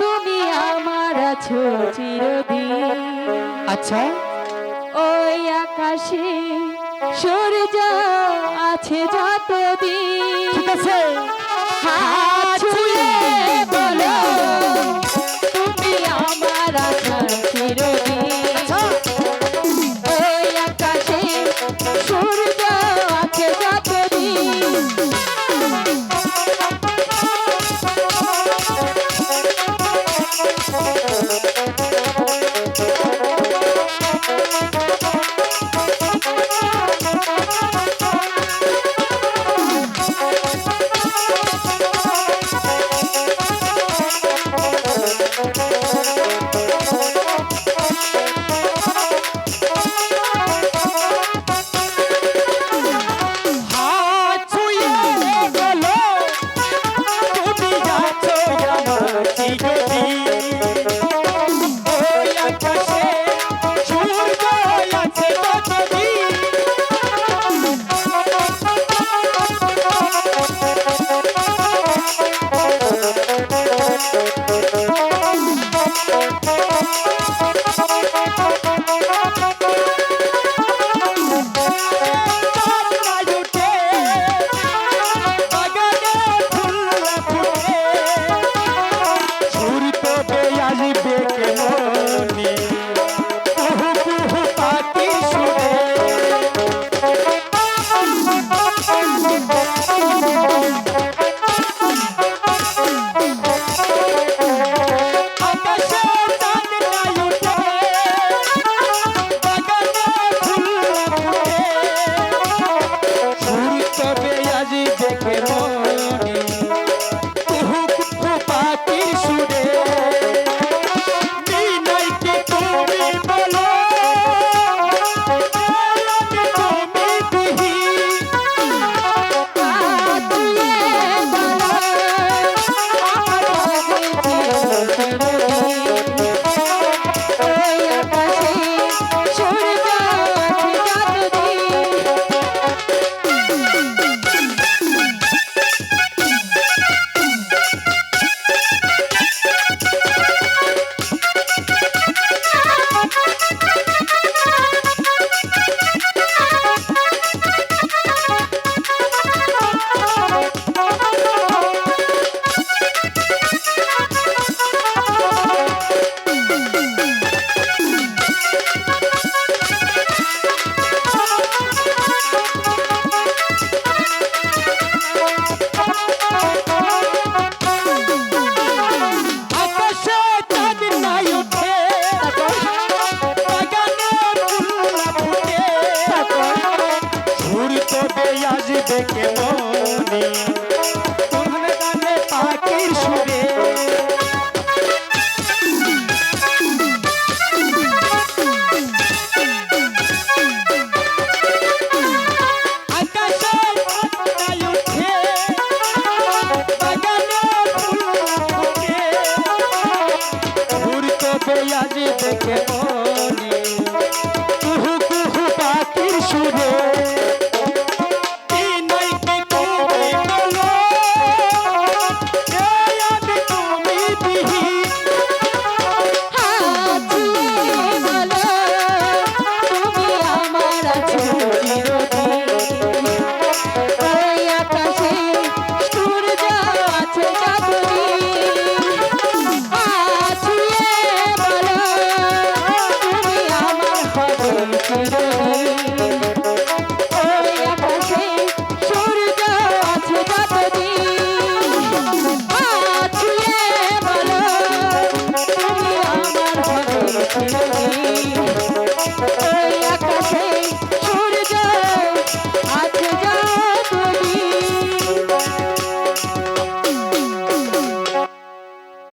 তুমি আমার আছো আচ্ছা। ওই আকাশে সূর্য আছে যতদিন। ঠিক আছে। ছুরি আজ দেখে মনে তোমার গানে পাখির সুরে Thank you.